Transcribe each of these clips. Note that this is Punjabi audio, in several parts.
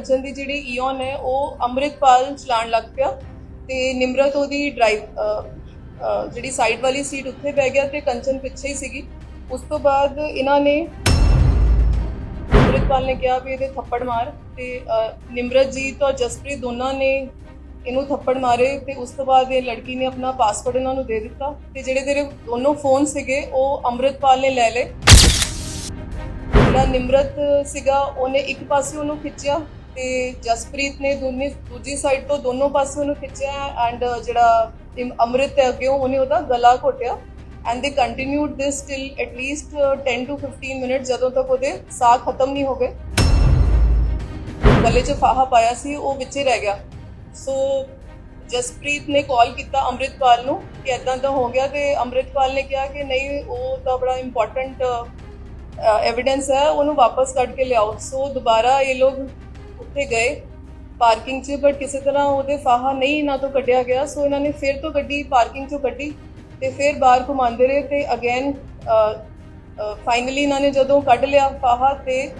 ਕੰਚਨ ਦੀ ਜਿਹੜੀ ਈਓਨ ਹੈ ਉਹ ਅੰਮ੍ਰਿਤਪਾਲ ਚਲਾਣ ਲੱਗ ਪਿਆ ਤੇ ਨਿਮਰਤ ਉਹਦੀ ਡਰਾਈਵ ਜਿਹੜੀ ਸਾਈਡ ਵਾਲੀ ਸੀਟ ਉੱਥੇ ਬਹਿ ਗਿਆ ਤੇ ਕੰਚਨ ਪਿੱਛੇ ਹੀ ਸੀਗੀ। ਉਸ ਤੋਂ ਬਾਅਦ ਇਹਨਾਂ ਨੇ ਅੰਮ੍ਰਿਤਪਾਲ ਨੇ ਕਿਹਾ ਵੀ ਇਹਦੇ ਥੱਪੜ ਮਾਰ ਤੇ ਅ, ਨਿਮਰਤਜੀਤ ਔਰ ਜਸਪ੍ਰੀਤ ਦੋਨਾਂ ਨੇ ਇਹਨੂੰ ਥੱਪੜ ਮਾਰੇ ਤੇ ਉਸ ਤੋਂ ਬਾਅਦ ਇਹ ਲੜਕੀ ਨੇ ਆਪਣਾ ਪਾਸਪੋਰਟ ਇਹਨਾਂ ਨੂੰ ਦੇ ਦਿੱਤਾ ਤੇ ਜਿਹੜੇ ਤੇਰੇ ਦੋਨੋਂ ਫੋਨ ਸੀਗੇ ਉਹ ਅੰਮ੍ਰਿਤਪਾਲ ਨੇ ਲੈ ਲਏ। ਜਿਹੜਾ ਨਿਮਰਤ ਸੀਗਾ ਉਹਨੇ ਇੱਕ ਪਾਸੇ ਉਹਨੂੰ ਖਿੱਚਿਆ ਤੇ ਜਸਪ੍ਰੀਤ ਨੇ ਦੋਨੇ, ਦੂਜੀ ਸਾਈਡ ਤੋਂ ਦੋਨੋਂ ਪਾਸੇ ਉਹਨੂੰ ਖਿੱਚਿਆ ਐਂਡ ਜਿਹੜਾ ਇਮ- ਅੰਮ੍ਰਿਤ ਹੈ ਅੱਗੇ, ਉਹਨੇ ਉਹਦਾ ਗਲਾ ਘੋਟਿਆ and they continued this till at least 10 to 15 minute ਜਦੋਂ ਤੱਕ ਉਹਦੇ ਸਾਹ ਖਤਮ ਨਹੀਂ ਹੋ ਗਏ। ਗਲੇ 'ਚ ਫਾਹਾ ਪਾਇਆ ਸੀ, ਉਹ ਵਿੱਚੇ ਰਹਿ ਗਿਆ। ਸੋ ਜਸਪ੍ਰੀਤ ਨੇ ਕਾਲ ਕੀਤਾ ਅੰਮ੍ਰਿਤਪਾਲ ਨੂੰ ਕਿ ਇਦਾਂ ਦਾ ਹੋ ਗਿਆ ਤੇ ਅੰਮ੍ਰਿਤਪਾਲ ਨੇ ਕਿਹਾ ਕਿ ਨਹੀਂ, ਉਹ ਤਾਂ ਬੜਾ ਇੰਪੋਰਟੈਂਟ ਐਵੀਡੈਂਸ ਹੈ, ਉਹਨੂੰ ਵਾਪਸ ਕੱਢ ਕੇ ਲਿਆਓ। ਸੋ ਦੁਬਾਰਾ ਇਹ ਲੋਕ ਉੱਥੇ ਗਏ ਪਾਰਕਿੰਗ 'ਚ ਬਟ ਕਿਸੇ ਤਰ੍ਹਾਂ ਉਹਦੇ ਫਾਹਾ ਨਹੀਂ ਇਹਨਾਂ ਤੋਂ ਕੱਢਿਆ ਗਿਆ ਸੋ ਇਹਨਾਂ ਨੇ ਫਿਰ ਤੋਂ ਗੱਡੀ ਪਾਰਕਿੰਗ 'ਚੋਂ ਕੱਢੀ ਤੇ ਫਿਰ ਬਾਹਰ ਘੁਮਾਉਂਦੇ ਰਹੇ ਤੇ ਅਗੇਨ ਫਾਈਨਲੀ ਇਹਨਾਂ ਨੇ ਜਦੋਂ ਕੱਢ ਲਿਆ ਫਾਹਾ ਤੇ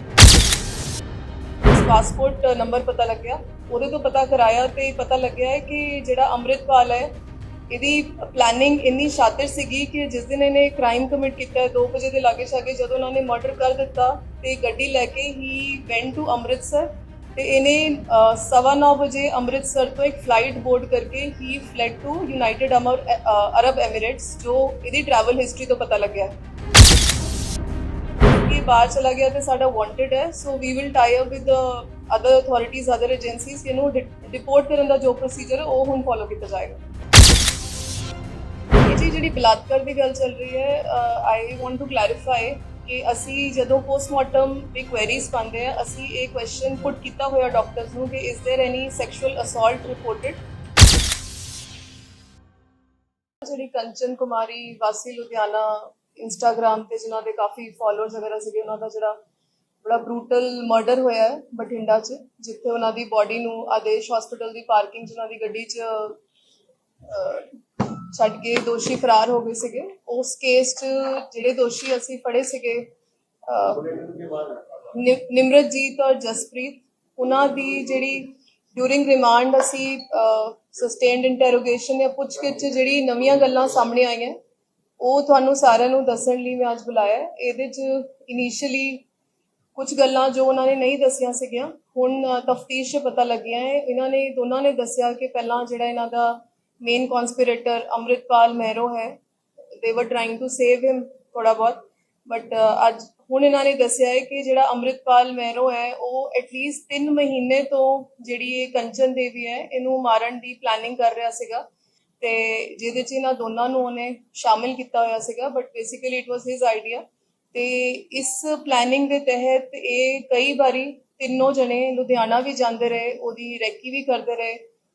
ਪਾਸਪੋਰਟ ਨੰਬਰ ਪਤਾ ਲੱਗਿਆ। ਉਹਦੇ ਤੋਂ ਪਤਾ ਕਰਾਇਆ ਤੇ ਪਤਾ ਲੱਗਿਆ ਹੈ ਕਿ ਜਿਹੜਾ ਅੰਮ੍ਰਿਤਪਾਲ ਹੈ, ਇਹਦੀ ਪਲੈਨਿੰਗ ਇੰਨੀ ਸ਼ਾਤਿਰ ਸੀਗੀ ਕਿ ਜਿਸ ਦਿਨ ਇਹਨੇ ਕ੍ਰਾਈਮ ਕਮਿਟ ਕੀਤਾ ਹੈ 2 ਵਜੇ ਦੇ ਲਾਗੇ ਛਾਗੇ ਜਦੋਂ ਉਹਨਾਂ ਨੇ ਮਰਡਰ ਕਰ ਦਿੱਤਾ ਤੇ ਗੱਡੀ ਲੈ ਕੇ ਹੀ ਵੈਂਟ ਟੂ ਅੰਮ੍ਰਿਤਸਰ। ਤੇ ਇਹਨੇ ਅ, ਸਵਾ ਨੌ ਵਜੇ ਅੰਮ੍ਰਿਤਸਰ ਤੋਂ ਇੱਕ ਫਲਾਈਟ ਬੋਰਡ ਕਰਕੇ ਹੀ fled to United Arab Emirates ਜੋ ਇਹਦੀ ਟਰੈਵਲ ਹਿਸਟਰੀ ਤੋਂ ਪਤਾ ਲੱਗਿਆ। ਕਿ ਬਾਹਰ ਚਲਾ ਗਿਆ ਤੇ ਸਾਡਾ ਵਾਂਟਡ ਹੈ so we will tie up with other authorities other agencies ਇਹਨੂੰ ਰਿਪੋਰਟ ਕਰਨ ਦਾ ਜੋ ਪ੍ਰੋਸੀਜਰ ਹੈ ਉਹ ਹੁਣ ਫੋਲੋ ਕੀਤਾ ਜਾਏਗਾ। ਜੀ ਜਿਹੜੀ ਬਲਾਤਕਾਰ ਦੀ ਗੱਲ ਚੱਲ ਰਹੀ ਹੈ ਆਈ ਵਾਂਟ ਟੂ ਕਲੈਰੀਫਾਈ ਕਿ ਅਸੀਂ ਜਦੋਂ ਪੋਸਟਮਾਰਟਮ ਦੀ ਕੁਐਰੀਜ਼ ਪਾਉਂਦੇ ਆ ਅਸੀਂ ਇਹ ਕੁਐਸਚਨ ਪੁੱਟ ਕੀਤਾ ਹੋਇਆ ਡਾਕਟਰਸ ਨੂੰ ਕਿ is there any sexual assault reported ਜਿਹੜੀ ਕੰਚਨ ਕੁਮਾਰੀ ਵਾਸੀ ਲੁਧਿਆਣਾ ਇੰਸਟਾਗ੍ਰam ਤੇ ਜਿਨ੍ਹਾਂ ਦੇ ਕਾਫੀ ਫਾਲੋਅਰਸ ਵਗੈਰਾ ਸੀਗੇ ਉਹਨਾਂ ਦਾ ਜਿਹੜਾ ਬੜਾ ਬਰੂਟਲ ਮਰਡਰ ਹੋਇਆ ਹੈ ਬਠਿੰਡਾ 'ਚ ਜਿੱਥੇ ਉਹਨਾਂ ਦੀ ਬਾਡੀ ਨੂੰ ਆਦੇਸ਼ ਹਸਪੀਟਲ ਦੀ ਪਾਰਕਿੰਗ 'ਚ ਉਹਨਾਂ ਦੀ ਗੱਡੀ 'ਚ ਅਹ, ਛੱਡ ਕੇ ਦੋਸ਼ੀ ਫਰਾਰ ਹੋ ਗਏ ਸੀਗੇ ਉਸ ਕੇਸ 'ਚ ਜਿਹੜੇ ਦੋਸ਼ੀ ਅਸੀਂ ਫੜੇ ਸੀਗੇ ਨਿ- ਨਿਮਰਤਜੀਤ ਔਰ ਜਸਪ੍ਰੀਤ, ਉਹਨਾਂ ਦੀ ਜਿਹੜੀ ਡਿਊਰਿੰਗ ਰਿਮਾਂਡ ਅਸੀਂ ਸਸਟੇਨਡ ਇੰਟਰੋਗੇਸ਼ਨ ਜਾਂ ਪੁੱਛਗਿੱਛ 'ਚ ਜਿਹੜੀ ਨਵੀਆਂ ਗੱਲਾਂ ਸਾਹਮਣੇ ਆਈਆਂ, ਉਹ ਤੁਹਾਨੂੰ ਸਾਰਿਆਂ ਨੂੰ ਦੱਸਣ ਲਈ ਮੈਂ ਅੱਜ ਬੁਲਾਇਆ ਹੈ। ਇਹਦੇ 'ਚ ਇਨੀਸ਼ੀਅਲੀ ਕੁਝ ਗੱਲਾਂ ਜੋ ਉਹਨਾਂ ਨੇ ਨਹੀਂ ਦੱਸੀਆਂ ਸੀਗੀਆਂ, ਹੁਣ ਤਫਤੀਸ਼ 'ਚ ਪਤਾ ਲੱਗੀਆਂ ਹੈ ਇਹਨਾਂ ਨੇ, ਦੋਨਾਂ ਨੇ ਦੱਸਿਆ ਕਿ ਪਹਿਲਾਂ ਜਿਹੜਾ ਇਹਨਾਂ ਦਾ ਮੇਨ ਕਨਸਪੀਰੇਟਰ ਅੰਮ੍ਰਿਤਪਾਲ ਮਹਿਰੋ ਹੈ ਦੇ ਵਰ ਟ੍ਰਾਈਂਗ ਟੂ ਸੇਵ ਹਿਮ ਥੋੜਾ ਬਹੁਤ ਬਟ ਅੱਜ ਹੁਣ ਇਹਨਾਂ ਨੇ ਦੱਸਿਆ ਹੈ ਕਿ ਜਿਹੜਾ ਅੰਮ੍ਰਿਤਪਾਲ ਮਹਿਰੋ ਹੈ ਉਹ ਐਟਲੀਸਟ 3 ਮਹੀਨੇ ਤੋਂ ਜਿਹੜੀ ਇਹ ਕੰਚਨ ਦੇਵੀ ਹੈ ਇਹਨੂੰ ਮਾਰਨ ਦੀ ਪਲੈਨਿੰਗ ਕਰ ਰਿਹਾ ਸੀਗਾ ਤੇ ਜਿਹਦੇ ਚ ਇਹਨਾਂ ਦੋਨਾਂ ਨੂੰ ਉਹਨੇ ਸ਼ਾਮਿਲ ਕੀਤਾ ਹੋਇਆ ਸੀਗਾ but basically it was his idea ਤੇ ਇਸ ਪਲੈਨਿੰਗ ਦੇ ਤਹਿਤ ਇਹ ਕਈ ਵਾਰੀ ਤਿੰਨੋਂ ਜਣੇ ਲੁਧਿਆਣਾ ਵੀ ਜਾਂਦੇ ਰਹੇ ਉਹਦੀ ਰੈਕੀ ਵੀ ਕਰਦੇ ਰਹੇ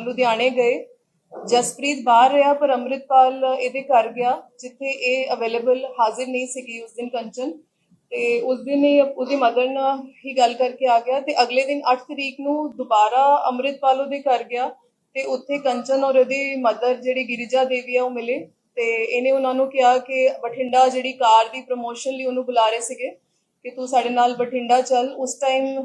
ਲੁਧਿਆਣੇ ਗਏ। ਜਸਪ੍ਰੀਤ ਬਾਹਰ ਰਿਹਾ, ਪਰ ਅੰਮ੍ਰਿਤਪਾਲ ਇਹਦੇ ਘਰ ਗਿਆ, ਜਿੱਥੇ ਇਹ ਅਵੇਲੇਬਲ ਹਾਜ਼ਰ ਨਹੀਂ ਸੀਗੀ ਉਸ ਦਿਨ ਕੰਚਨ। ਤੇ ਉਸ ਦਿਨ ਇਹ ਉਹਦੀ ਮਦਰ ਨਾਲ ਹੀ ਗੱਲ ਕਰਕੇ ਆ ਗਿਆ ਤੇ ਅਗਲੇ ਦਿਨ 8 ਤਰੀਕ ਨੂੰ ਦੁਬਾਰਾ ਅੰਮ੍ਰਿਤਪਾਲ ਉਹਦੇ ਘਰ ਗਿਆ ਤੇ ਉੱਥੇ ਕੰਚਨ ਔਰ ਉਹਦੀ ਮਦਰ ਜਿਹੜੀ ਗਿਰਿਜਾ ਦੇਵੀ ਆ ਉਹ ਮਿਲੇ ਤੇ ਇਹਨੇ ਉਹਨਾਂ ਨੂੰ ਕਿਹਾ ਕਿ ਬਠਿੰਡਾ ਜਿਹੜੀ ਕਾਰ ਦੀ ਪ੍ਰੋਮੋਸ਼ਨ ਲਈ ਉਹਨੂੰ ਬੁਲਾ ਰਹੇ ਸੀਗੇ ਕਿ ਤੂੰ ਸਾਡੇ ਨਾਲ ਬਠਿੰਡਾ ਚੱਲ। ਉਸ ਟਾਈਮ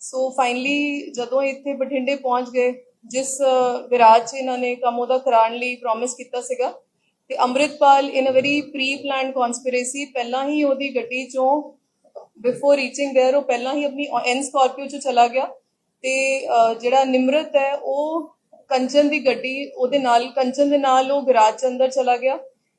ਸੋ ਫਾਈਨਲੀ ਜਦੋਂ ਇੱਥੇ ਬਠਿੰਡੇ ਪਹੁੰਚ ਗਏ ਜਿਸ ਵਿਰਾਜ 'ਚ ਇਹਨਾਂ ਨੇ ਕੰਮ ਉਹਦਾ ਕਰਾਉਣ ਲਈ ਪ੍ਰੋਮਿਸ ਕੀਤਾ ਸੀਗਾ ਤੇ Amritpal in a very pre planned conspiracy ਪਹਿਲਾਂ ਹੀ ਉਹਦੀ ਗੱਡੀ 'ਚੋਂ ਬਿਫੋਰ ਰੀਚਿੰਗ देयर ਉਹ ਪਹਿਲਾਂ ਹੀ ਆਪਣੀ ਐਨ ਸਕਾਰਪੀਓ 'ਚ ਚਲਾ ਗਿਆ ਤੇ ਅ, ਜਿਹੜਾ ਨਿਮਰਤ ਹੈ ਉਹ ਕੰਚਨ ਦੀ ਗੱਡੀ ਉਹਦੇ ਨਾਲ ਕੰਚਨ ਦੇ ਨਾਲ ਉਹ ਗਰਾਜ 'ਚ ਅੰਦਰ ਚਲਾ ਗਿਆ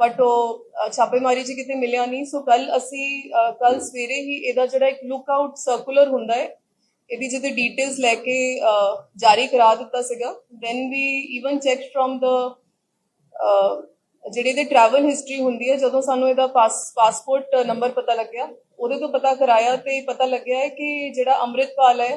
ਬਟ ਉਹ ਛਾਪੇਮਾਰੀ 'ਚ ਕਿਤੇ ਮਿਲਿਆ ਨਹੀਂ ਸੋ ਕੱਲ ਅਸੀਂ ਕੱਲ ਸਵੇਰੇ ਹੀ ਇਹਦਾ ਜਿਹੜਾ ਇੱਕ ਲੁੱਕ ਆਊਟ ਸਰਕੂਲਰ ਹੁੰਦਾ ਹੈ ਇਹਦੀ ਜਿਹਦੇ ਡਿਟੇਲਸ ਲੈ ਕੇ ਜਾਰੀ ਕਰਾ ਦਿੱਤਾ ਸੀਗਾ then we even check from the ਜਿਹੜੇ ਦੇ ਟਰੈਵਲ ਹਿਸਟਰੀ ਹੁੰਦੀ ਹੈ ਜਦੋਂ ਸਾਨੂੰ ਇਹਦਾ ਪਾਸ ਪਾਸਪੋਰਟ ਨੰਬਰ ਪਤਾ ਲੱਗਿਆ ਉਹਦੇ ਤੋਂ ਪਤਾ ਕਰਾਇਆ ਤੇ ਪਤਾ ਲੱਗਿਆ ਹੈ ਕਿ ਜਿਹੜਾ ਅੰਮ੍ਰਿਤਪਾਲ ਹੈ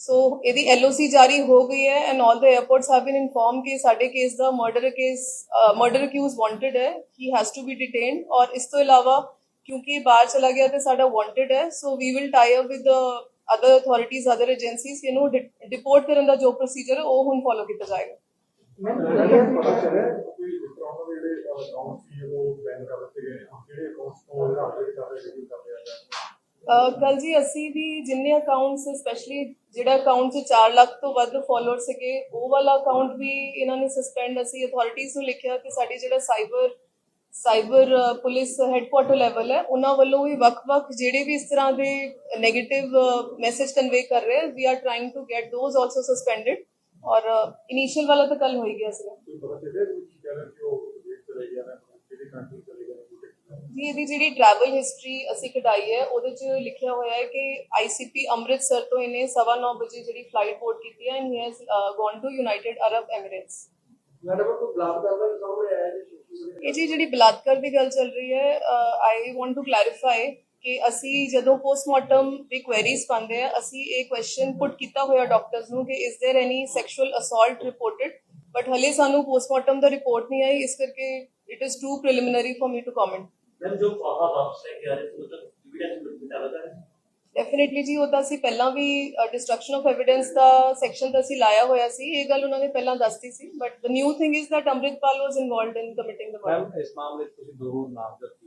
ਸੋ ਇਹਦੀ ਐਲਓਸੀ ਜਾਰੀ ਹੋ ਗਈ ਹੈ and all the airports have been inform ਕਿ ਸਾਡੇ ਕੇਸ ਦਾ murder case murder accused wanted ਹੈ he has to be detained ਔਰ ਇਸ ਤੋਂ ਇਲਾਵਾ ਕਿਉਂਕਿ ਇਹ ਬਾਹਰ ਚਲਾ ਗਿਆ ਤੇ ਸਾਡਾ ਵਾਂਟਡ ਹੈ so we will tie up with other authorities other agencies ਇਹਨੂੰ ਡਿਪੋਰਟ ਕਰਨ ਦਾ ਜੋ ਪ੍ਰੋਸੀਜਰ ਹੈ ਉਹ ਹੁਣ ਫੋਲੋ ਕੀਤਾ ਜਾਏਗਾ। ਪਤਾ ਚੱਲਿਆ ਕਿ ਦੇ ਜਿਹੜੇ ਅਕਾਊਂਟ ਸੀ ਉਹ ਬੈਨ ਕਰ ਦਿੱਤੇ ਗਏ ਆ। ਜਿਹੜੇ ਅਕਾਊਂਟਸ ਤੋਂ ਉਹ ਅਪਡੇਟ ਕਰ ਰਹੇ ਰਿਵਿਊ ਕਰ ਰਹੇ ਕੱਲ ਜੀ ਅਸੀਂ ਵੀ ਜਿੰਨੇ ਅਕਾਊਂਟਸ ਸਪੈਸ਼ਲੀ ਜਿਹੜਾ ਅਕਾਊਂਟ 'ਚ 4 ਲੱਖ ਤੋਂ ਵੱਧ ਫਾਲੋਅਰ ਸੀਗੇ, ਉਹ ਵਾਲਾ ਅਕਾਊਂਟ ਵੀ ਇਹਨਾਂ ਨੇ ਸਸਪੈਂਡ ਅਸੀਂ ਅਥਾਰਟੀਜ਼ ਨੂੰ ਲਿਖਿਆ ਕਿ ਸਾਡੀ ਜਿਹੜਾ cyber cyber police headquarter level ਹੈ, ਉਹਨਾਂ ਵੱਲੋਂ ਵੀ ਵੱਖ-ਵੱਖ ਜਿਹੜੇ ਵੀ ਇਸ ਤਰ੍ਹਾਂ ਦੇ 네ਗੇਟਿਵ ਮੈਸੇਜ ਕਨਵੇ ਕਰ ਰਹੇ we are trying to get those also suspended ਔਰ ਇਨੀਸ਼ੀਅਲ ਵਾਲਾ ਤਾਂ ਕੱਲ ਹੋ ਗਿਆ ਸੀਗਾ। ਜੀ ਇਹਦੀ ਜਿਹੜੀ ਟਰੈਵਲ ਹਿਸਟਰੀ ਅਸੀਂ ਕਢਾਈ ਹੈ ਉਹਦੇ 'ਚ ਲਿਖਿਆ ਹੋਇਆ ਹੈ ਕਿ ਆਈਸੀਪੀ ਅੰਮ੍ਰਿਤਸਰ ਤੋਂ ਇਹਨੇ 9:30 ਵਜੇ ਜਿਹੜੀ ਫਲਾਈਟ ਬੋਰਡ ਕੀਤੀ ਹੈ and he has gone to United Arab Emirates ਇਹ ਜੀ ਜਿਹੜੀ ਬਲਾਤਕਾਰ ਦੀ ਗੱਲ ਚੱਲ ਰਹੀ ਹੈ ਆਈ ਵਾਂਟ ਟੂ ਕਲੈਰੀਫਾਈ ਕਿ ਅਸੀਂ ਜਦੋਂ ਪੋਸਟਮਾਰਟਮ ਦੀ ਕੁਐਰੀਜ਼ ਪਾਉਂਦੇ ਆ ਅਸੀਂ ਇਹ ਕੁਐਸਚਨ ਪੁੱਟ ਕੀਤਾ ਹੋਇਆ ਡਾਕਟਰਸ ਨੂੰ ਕਿ is there any sexual assault reported but ਹਲੇ ਸਾਨੂੰ ਪੋਸਟਮਾਰਟਮ ਦਾ ਰਿਪੋਰਟ ਨਹੀਂ ਆਈ ਇਸ ਕਰਕੇ it is too preliminary for me to comment ma'am जो पापा वापस है क्या है मतलब एविडेंस मिलता है ਡੈਫੀਨਿਟਲੀ ਜੀ ਉਹ ਤਾਂ ਅਸੀਂ ਪਹਿਲਾਂ ਵੀ ਡਿਸਟਰਕਸ਼ਨ ਆਫ ਐਵੀਡੈਂਸ ਦਾ ਸੈਕਸ਼ਨ ਤਾਂ ਅਸੀਂ ਲਾਇਆ ਹੋਇਆ ਸੀ ਇਹ ਗੱਲ ਉਹਨਾਂ ਨੇ ਪਹਿਲਾਂ ਦੱਸਤੀ ਸੀ but the new thing is that Amritpal was involved in committing the murder ma'am ਇਸ ਮਾਮਲੇ 'ਚ ਤੁਸੀਂ ਦੋ ਨਾਮਜ਼ਦ ਕੀਤੇ ਹੋਏ।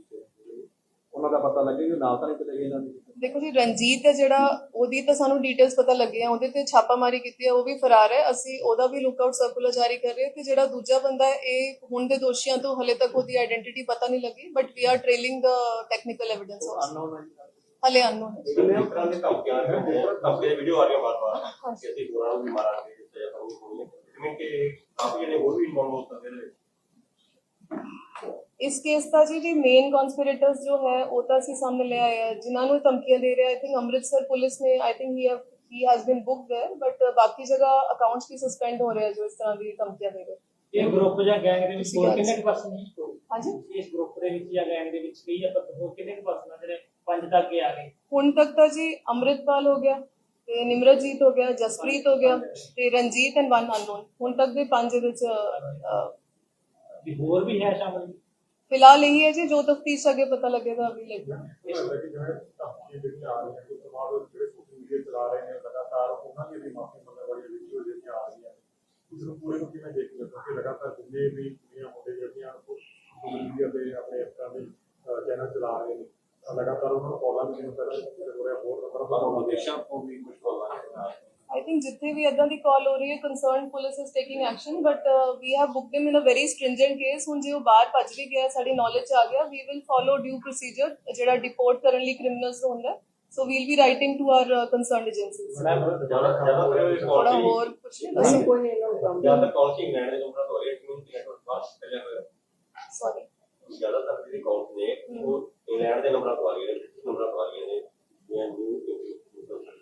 ਉਹਨਾਂ ਦਾ ਪਤਾ ਲੱਗੇ ਕਿ ਨਾਲ ਤਾਂ ਨਹੀਂ ਕਿਤੇ ਗਏ ਇਹਨਾਂ ਦੇ। ਦੇਖੋ ਜੀ ਰਣਜੀਤ ਹੈ ਜਿਹੜਾ ਉਹਦੀ ਤਾਂ ਸਾਨੂੰ ਡੀਟੇਲਸ ਪਤਾ ਲੱਗੀਆਂ ਉਹਦੇ ਤੇ ਛਾਪਾਮਾਰੀ ਕੀਤੀ ਹੈ ਉਹ ਵੀ ਫਰਾਰ ਹੈ। ਅਸੀਂ ਉਹਦਾ ਵੀ ਲੁੱਕਆਊਟ ਸਰਕੂਲਰ ਜਾਰੀ ਕਰ ਰਹੇ ਤੇ ਜਿਹੜਾ ਦੂਜਾ ਬੰਦਾ ਹੈ ਇਹ ਹੁਣ ਦੇ ਦੋਸ਼ੀਆਂ ਤੋਂ ਹਲੇ ਤੱਕ ਉਹਦੀ ਆਇਡੈਂਟੀਟੀ ਪਤਾ ਨਹੀਂ ਲੱਗੀ but we are trailing the technical evidence unknown ਹੈ ਹਲੇ ਅਨਨੋਨ ਹੈ। ਕਿੰਨੇ ਉਪਰਾਂ ਦੇ ਧਮਕੀਆਂ ਆ ਰਹੀਆਂ ਹੋਰ ਧਮਕੀਆਂ ਵੀਡੀਓ ਆ ਰਹੀਆਂ ਵਾਰ-ਵਾਰ ਕਿ ਅਸੀਂ ਹੋਰਾਂ ਨੂੰ ਵੀ ਮਾਰਾਂਗੇ ਜਿੱਤੇ ਉਹ ਹੋਣੀ ਕਿ ਕਾਫੀ ਜਿਹੜੇ ਹੋਰ ਵੀ ਇਨਵੋਲਵ ਹੋ ਸਕਦੇ ਨੇ ਇਸ ਕੇਸ ਦਾ ਜੀ ਜੀ ਮੇਨ ਕਨਸਪੀਰੇਟਰਸ ਜੋ ਹੈ ਉਹ ਤਾਂ ਅਸੀਂ ਸਾਹਮਣੇ ਲੈ ਆਏ ਆ ਜਿਨ੍ਹਾਂ ਨੂੰ ਇਹ ਧਮਕੀਆਂ ਦੇ ਰਿਹਾ ਆਈ ਥਿੰਕ ਅੰਮ੍ਰਿਤਸਰ ਪੁਲਿਸ ਨੇ I think he he has been booked there but ਬਾਕੀ ਜਗ੍ਹਾ ਅਕਾਊਂਟਸ ਵੀ ਸਸਪੈਂਡ ਹੋ ਰਹੇ ਆ ਜੋ ਇਸ ਤਰ੍ਹਾਂ ਦੀ ਧਮਕੀਆਂ ਦੇ ਰਹੇ ਇਹ ਗਰੁੱਪ ਜਾਂ ਗੈਂਗ ਦੇ ਵਿੱਚ ਹੋਰ ਕਿੰਨੇ ਕੁ ਪਰਸਨ ਨੇ ਹਾਂਜੀ ਇਸ ਗਰੁੱਪ ਦੇ ਵਿੱਚ ਜਾਂ ਗੈਂਗ ਦੇ ਵਿੱਚ ਕਈ ਆਪਾਂ ਹੋਰ ਕਿੰਨੇ ਕੁ ਪਰਸਨ ਆ ਜਿਹੜੇ ਪੰਜ ਤੱਕ ਕੇ ਆ ਗਏ ਹੁਣ ਤੱਕ ਤਾਂ ਜੀ ਅੰਮ੍ਰਿਤਪਾਲ ਹੋ ਗਿਆ ਤੇ ਨਿਮਰਤਜੀਤ ਹੋ ਗਿਆ ਜਸਪ੍ਰੀਤ ਹੋ ਗਿਆ ਤੇ ਰਣਜੀਤ ਐਂਡ ਵਨ ਅਨਨੋਨ ਹੁਣ ਤੱਕ ਦੇ ਪੰਜ ਇਹਦੇ ਚ ਅਹ, ਵੀ ਹੋਰ ਵੀ ਹੈ ਸ਼ਾਮਲ ਫਿਲਹਾਲ ਇਹੀ ਹੈ ਜੀ ਜੋ ਤਫਤੀਸ਼ ਅੱਗੇ ਪਤਾ ਲੱਗੇਗਾ ਅਭੀ ਲੱਗਦਾ ਇਹ ਲੱਗਦਾ ਕਿ ਜਿਵੇਂ ਧਮਕੀਆਂ ਜਿਹੜੀਆਂ ਆ ਰਹੀਆਂ ਉਸ ਤੋਂ ਬਾਅਦ ਉਹ ਜਿਹੜੇ ਸੋਸ਼ਲ ਮੀਡੀਆ ਚਲਾ ਰਹੇ ਨੇ ਲਗਾਤਾਰ ਉਹਨਾਂ ਦੀ ਵੀ ਮਾਫੀ ਮੰਗਣ ਵਾਲੀ ਵੀਡੀਓ ਜਿਹੜੀਆਂ ਆ ਰਹੀਆਂ ਨੇ ਇਸ ਨੂੰ ਪੂਰੇ ਨੂੰ ਕਿਵੇਂ ਦੇਖਦੇ ਹੋ ਕਿਉਂਕਿ ਲਗਾਤਾਰ ਜਿੰਨੇ ਵੀ ਕੁੜੀਆਂ ਮੁੰਡੇ ਜਿਹੜੀਆਂ ਸੋਸ਼ਲ ਮੀਡੀਆ ਤੇ ਆਪਣੇ ਅੱਖਾਂ ਦੇ ਚੈਨਲ ਚਲਾ ਰਹੇ ਨੇ ਤਾਂ ਲਗਾਤਾਰ ਉਹਨਾਂ ਨੂੰ ਕਾਲਾਂ ਵੀ ਜਿਵੇਂ ਪਹਿਲਾਂ ਹੋ ਰਿਹਾ ਹੋਰ ਨੰਬਰ ਬਾਹਰੋਂ ਵਿਦੇਸ਼ਾਂ ਤੋਂ ਵੀ ਕੁਝ ਕਾਲਾਂ ਆ I think ਜਿੱਥੇ ਵੀ ਇਦਾਂ ਦੀ ਕਾਲ ਹੋ ਰਹੀ ਹੈ concerned police is taking action but we have booked him in a very stringent case ਹੁਣ ਜੇ ਉਹ ਬਾਹਰ ਭੱਜ ਵੀ ਗਿਆ ਸਾਡੀ ਨੌਲੇਜ ਚ ਆ ਗਿਆ we will follow due procedure ਜਿਹੜਾ ਡਿਪੋਰਟ ਕਰਨ ਲਈ ਕ੍ਰਿਮੀਨਲਸ ਹੁੰਦਾ so we'll be writing to our concerned agencies ਜ਼ਿਆਦਾ ਜ਼ਿਆਦਾ ਫਿਰ ਥੋੜਾ ਹੋਰ ਕੁਝ ਦੱਸੋ ਜ਼ਿਆਦਾ ਕਾਲ ਸੀ ਇੰਗਲੈਂਡ ਦੇ ਨੰਬਰਾਂ ਤੋਂ 8 ਮਿੰਟ ਨੈਟਵਰਕ ਪਾਸ ਕਰਿਆ ਹੋਇਆ ਸੌਰੀ ਜ਼ਿਆਦਾਤਰ ਜਿਹੜੀ ਕਾਲ ਨੇ ਉਹ ਇੰਗਲੈਂਡ ਦੇ ਨੰਬਰਾਂ ਤੋਂ ਆ ਰਹੀਆਂ ਨੇ ਨੰਬਰਾਂ ਤੋਂ ਆ ਰਹੀਆਂ ਨੇ ਜਾਂ ਨਿਊ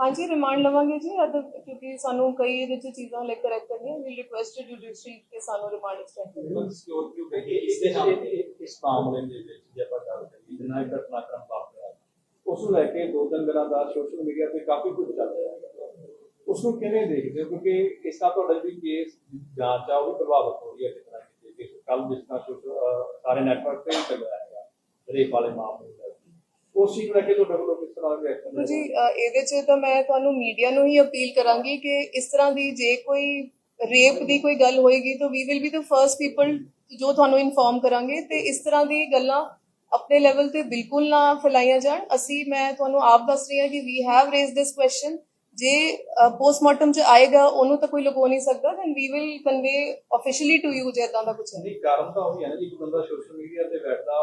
ਹਾਂਜੀ ਰਿਮਾਂਡ ਲਵਾਂਗੇ ਜੀ ਅਦ ਕਿਉਂਕਿ ਸਾਨੂੰ ਕਈ ਇਹਦੇ ਚ ਚੀਜ਼ਾਂ ਲੈ ਕਰੈਕਟ ਕਰਨੀਆਂ ਵੀ ਰਿਕੁਐਸਟ ਜੁਡੀਸ਼ਰੀ ਕਿ ਸਾਨੂੰ ਰਿਮਾਂਡ ਐਕਸਟੈਂਡ ਕਰੋ। ਸਿਕਿਉਰਿਟੀ ਬੈਠੀ ਇਸ ਦੇ ਨਾਲ ਇਸ ਮਾਮਲੇ ਦੇ ਵਿੱਚ ਜੇ ਆਪਾਂ ਗੱਲ ਕਰੀਏ ਜਿੰਨਾ ਇੱਕ ਘਟਨਾਕ੍ਰਮ ਵਾਪਰਿਆ ਉਸ ਨੂੰ ਲੈ ਕੇ ਦੋ ਤਿੰਨ ਦਿਨਾਂ ਦਾ ਸੋਸ਼ਲ ਮੀਡੀਆ ਤੇ ਕਾਫੀ ਕੁਝ ਚੱਲ ਰਿਹਾ ਹੈ। ਉਸ ਨੂੰ ਕਿਵੇਂ ਦੇਖਦੇ ਹੋ? ਕਿਉਂਕਿ ਇਸ ਦਾ ਤੁਹਾਡਾ ਜਿਹੜੀ ਕੇਸ ਜਾਂਚ ਆ ਉਹ ਵੀ ਪ੍ਰਭਾਵਿਤ ਹੋ ਰਹੀ ਹੈ ਕਿਤਨਾ ਕਿਤੇ ਕੱਲ ਜਿਸ ਤਰ੍ਹਾਂ social, ਅਹ, ਸਾਰੇ ਨੈਟਵਰਕ ਤੇ ਹੀ ਚੱਲ ਰਿਹਾ ਹੈਗਾ ਰੇਪ ਵਾਲੇ ਮਾਮਲੇ ਦਾ ਉਸ ਚੀਜ਼ ਨੂੰ ਲੈ ਕੇ ਤੁਹਾਡੇ ਵੱਲੋਂ ਕਿਸ ਤਰ੍ਹਾਂ ਦਾ ਰਿਐਕਸ਼ਨ ਜੀ ਇਹਦੇ 'ਚ ਤਾਂ ਮੈਂ ਤੁਹਾਨੂੰ ਮੀਡੀਆ ਨੂੰ ਹੀ ਅਪੀਲ ਕਰਾਂਗੀ ਕਿ ਇਸ ਤਰ੍ਹਾਂ ਦੀ ਜੇ ਕੋਈ ਰੇਪ ਦੀ ਕੋਈ ਗੱਲ ਹੋਏਗੀ ਤਾਂ we will be the first people ਜੋ ਤੁਹਾਨੂੰ ਇਨਫੋਰਮ ਕਰਾਂਗੇ ਤੇ ਇਸ ਤਰ੍ਹਾਂ ਦੀ ਗੱਲਾਂ ਆਪਣੇ ਲੈਵਲ ਤੇ ਬਿਲਕੁਲ ਨਾ ਫੈਲਾਈਆਂ ਜਾਣ। ਅਸੀਂ ਮੈਂ ਤੁਹਾਨੂੰ ਆਪ ਦੱਸ ਰਹੀ ਹਾਂ ਕਿ we have raise this question ਜੇ ਪੋਸਟਮਾਰਟਮ 'ਚ ਆਏਗਾ ਉਹਨੂੰ ਤਾਂ ਕੋਈ ਲੁਕੋ ਨਹੀਂ ਸਕਦਾ then we will convey officially to you ਜੇ ਇਦਾਂ ਦਾ ਕੁਝ ਨਹੀਂ ਕਾਰਨ ਤਾਂ ਉਹੀ ਹੈ ਨਾ ਜੀ ਇੱਕ ਬੰਦਾ ਸੋਸ਼ਲ ਮੀਡੀਆ ਤੇ ਬੈਠਦਾ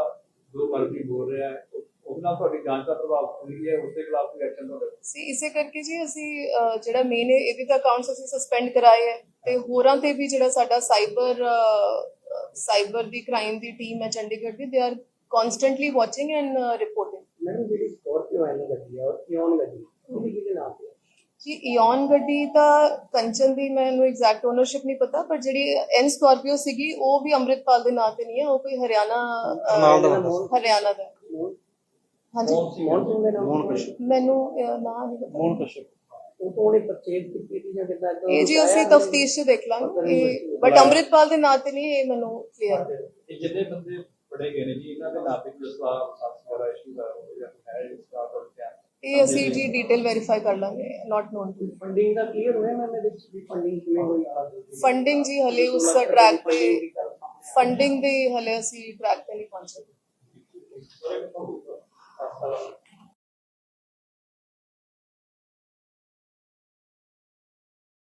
ਜੋ ਮਰਜ਼ੀ ਬੋਲ ਰਿਹਾ ਹੈ ਉਹਦੇ ਨਾਲ ਤੁਹਾਡੀ ਜਾਂਚ ਦਾ ਪ੍ਰਭਾਵ ਹੋਈ ਹੈ ਉਸ ਦੇ ਖਿਲਾਫ ਕੋਈ ਐਕਸ਼ਨ ਤੁਹਾਡੇ ਸੀ ਇਸੇ ਕਰਕੇ ਜੀ ਅਸੀਂ ਅਹ, ਜਿਹੜਾ ਮੇਨ ਇਹਦੇ ਤਾਂ ਅਕਾਊਂਟਸ ਅਸੀਂ ਸਸਪੈਂਡ ਕਰਾਏ ਹੈ ਤੇ ਹੋਰਾਂ ਤੇ ਵੀ ਜਿਹੜਾ ਸਾਡਾ ਸਾਈਬਰ ਸਾਈਬਰ ਦੀ ਕ੍ਰਾਈਮ ਦੀ ਟੀਮ ਹੈ ਚੰਡੀਗੜ੍ਹ ਦੀ they are constantly watching and reporting ਮੈਨੂੰ ਜਿਹੜੀ ਸਕਾਰਪੀਓ ਹੈ ਨਾ ਗੱਡੀ ਹੈ ਔਰ ਕਿਉਂ ਗੱਡੀ ਉਹਦੀ ਕਿਹਦੇ ਨਾਮ ਤੇ ਹੈ ਜੀ ਇਓਨ ਗੱਡੀ ਤਾਂ ਕੰਚਨ ਦੀ ਮੈਨੂੰ ਐਗਜ਼ੈਕਟ ਓਨਰਸ਼ਿਪ ਨਹੀਂ ਪਤਾ ਪਰ ਜਿਹੜੀ ਐਨ ਸਕਾਰਪੀਓ ਸੀਗੀ ਉਹ ਵੀ ਅੰਮ੍ਰਿਤਪਾਲ ਦੇ ਨਾਂ ਤੇ ਨਹੀਂ ਹੈ ਉਹ ਕੋਈ ਹਰਿਆਣਾ ਅਹ, ਹਰਿਆਣਾ ਦਾ ਹੈ। ਹਾਂਜੀ। ਮੋਹਨ ਸਿੰਘ ਦੇ ਨਾਮ ਤੇ ਹੈ। ਮੈਨੂੰ ਅਹ, ਨਾਂ ਨਹੀਂ ਪਤਾ। ਉਹ ਤੋਂ ਉਹਨੇ ਪਰਚੇਜ ਕੀਤੀ ਸੀ ਜਾਂ ਕਿੱਦਾਂ ਏਦਾਂ ਇਹ ਜੀ ਅਸੀਂ ਉਹਨੇ? ਤਫਤੀਸ਼ 'ਚ ਦੇਖ ਲਾਂਗੇ। ਇਹ ਬਟ ਅੰਮ੍ਰਿਤਪਾਲ ਦੇ ਨਾਂ ਤੇ ਨਹੀਂ ਇਹ ਮੈਨੂੰ ਕਲੀਅਰ ਹੈ ਇਹ ਜਿੰਨੇ ਬੰਦੇ ਫੜੇ ਗਏ ਨੇ ਜੀ ਇਹਨਾਂ ਦੇ ਨਾਂ ਤੇ ਕੋਈ ਅਸਲਾ ਸਾਥ ਵਗੈਰਾ ਇਸ਼ੂ ਦਾ ਜਾਂ ਹੈ ਇਸ ਦਾ ਤੁਹਾਡੇ ਧਿਆਨ? ਇਹ ਅਸੀਂ ਜੀ ਡਿਟੇਲ ਵੈਰੀਫਾਈ ਕਰ ਲਾਂਗੇ ਨਾਟ ਨੋਨ ਟੂ ਫੰਡਿੰਗ ਦਾ ਕਲੀਅਰ ਹੋਇਆ ਮੈਂ ਇਹਦੇ ਵਿੱਚ ਵੀ ਫੰਡਿੰਗ ਕਿਵੇਂ ਹੋਈ? ਫੰਡਿੰਗ ਜੀ ਹਲੇ ਉਸ ਟਰੈਕ ਤੇ ਫੰਡਿੰਗ ਦੇ ਹਲੇ ਅਸੀਂ ਟਰੈਕ ਤੇ ਨਹੀਂ ਪਹੁੰਚੇ। 嗯